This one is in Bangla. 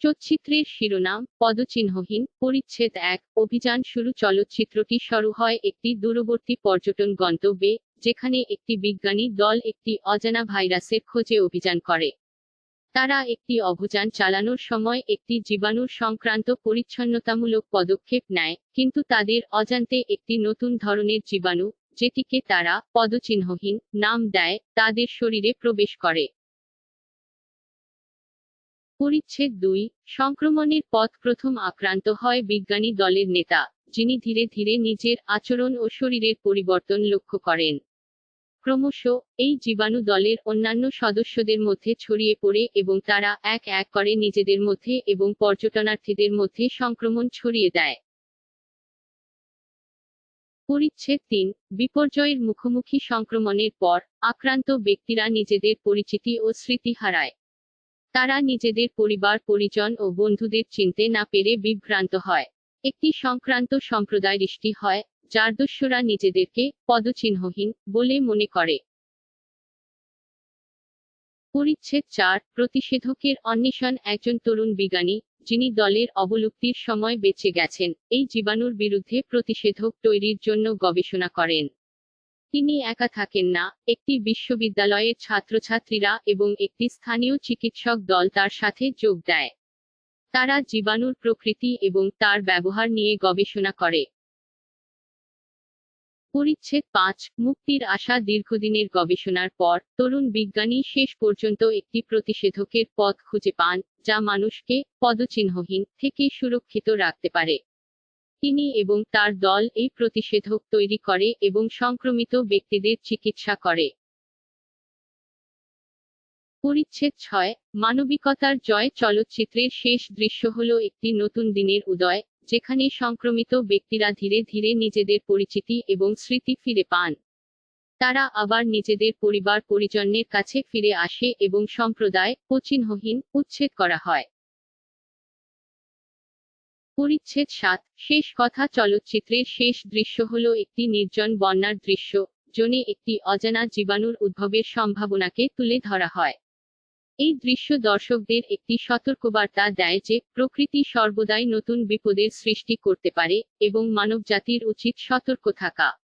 চলচ্চিত্রের শিরোনাম, পদচিহ্নহীন, পরিচ্ছেদ এক, অভিযান শুরু, চলচ্চিত্রটি শুরু হয় একটি দূরবর্তী পর্যটন গন্তব্যে, যেখানে একটি বিজ্ঞানী দল একটি অজানা ভাইরাসের খোঁজে অভিযান করে। তারা একটি অভিযান চালানোর সময় একটি জীবাণুর সংক্রান্ত পরিচ্ছন্নতামূলক পদক্ষেপ নেয়, কিন্তু তাদের অজান্তে একটি নতুন ধরনের জীবাণু, যেটিকে তারা পদচিহ্নহীন নাম দেয়, তাদের শরীরে প্রবেশ করে। পরিচ্ছেদ দুই, সংক্রমণের পথ প্রথম আক্রান্ত হয় বিজ্ঞানী দলের নেতা, যিনি ধীরে ধীরে নিজের আচরণ ও শরীরের পরিবর্তন লক্ষ্য করেন। ক্রমশ, এই জীবাণু দলের অন্যান্য সদস্যদের মধ্যে ছড়িয়ে পড়ে এবং তারা এক এক করে নিজেদের মধ্যে এবং পর্যটনার্থীদের মধ্যে সংক্রমণ ছড়িয়ে দেয়। পরিচ্ছেদ তিন, বিপর্যয়ের মুখোমুখি সংক্রমণের পর, আক্রান্ত ব্যক্তিরা নিজেদের পরিচিতি ও স্মৃতি হারায়। তারা নিজেদের পরিবার, পরিজন ও বন্ধুদের চিনতে না পেরে বিভ্রান্ত হয়। একটি সংক্রান্ত সম্প্রদায় সৃষ্টি হয়, যার দস্যুরা নিজেদেরকে পদচিহ্নহীন বলে মনে করে। পরিচ্ছেদ চার, প্রতিষেধকের অন্বেষণ। একজন তরুণ বিজ্ঞানী, যিনি দলের অবলুপ্তির সময় বেঁচে গেছেন, এই জীবাণুর বিরুদ্ধে প্রতিষেধক তৈরির জন্য গবেষণা করেন। তিনি একা থাকেন না, একটি বিশ্ববিদ্যালয়ের ছাত্রছাত্রীরা এবং একটি স্থানীয় চিকিৎসক দল তার সাথে যোগ দেয়। তারা জীবাণুর প্রকৃতি এবং তার ব্যবহার নিয়ে গবেষণা করে। পরিচ্ছেদ পাঁচ, মুক্তির আশা দীর্ঘদিনের গবেষণার পর, তরুণ বিজ্ঞানী শেষ পর্যন্ত একটি প্রতিষেধকের পথ খুঁজে পান, যা মানুষকে পদচিহ্নহীন থেকে সুরক্ষিত রাখতে পারে। তিনি এবং তার দল এই প্রতিষেধক তৈরি করে এবং সংক্রমিত ব্যক্তিদের চিকিৎসা করে। পরিচ্ছেদ ছয়, মানবিকতার জয় চলচ্চিত্রের শেষ দৃশ্য হল একটি নতুন দিনের উদয়, যেখানে সংক্রমিত ব্যক্তিরা ধীরে ধীরে নিজেদের পরিচিতি এবং স্মৃতি ফিরে পান। তারা আবার নিজেদের পরিবার পরিজনের কাছে ফিরে আসে এবং সম্প্রদায় পচিহ্নহীন উচ্ছেদ করা হয়। পরিচ্ছেদ সাত, শেষ কথা চলচ্চিত্রের শেষ দৃশ্য হল একটি নির্জন বন্যার দৃশ্য, জনে একটি অজানা জীবাণুর উদ্ভবের সম্ভাবনাকে তুলে ধরা হয়। এই দৃশ্য দর্শকদের একটি সতর্কবার্তা দেয় যে, প্রকৃতি সর্বদাই নতুন বিপদের সৃষ্টি করতে পারে এবং মানবজাতির উচিত সতর্ক থাকা।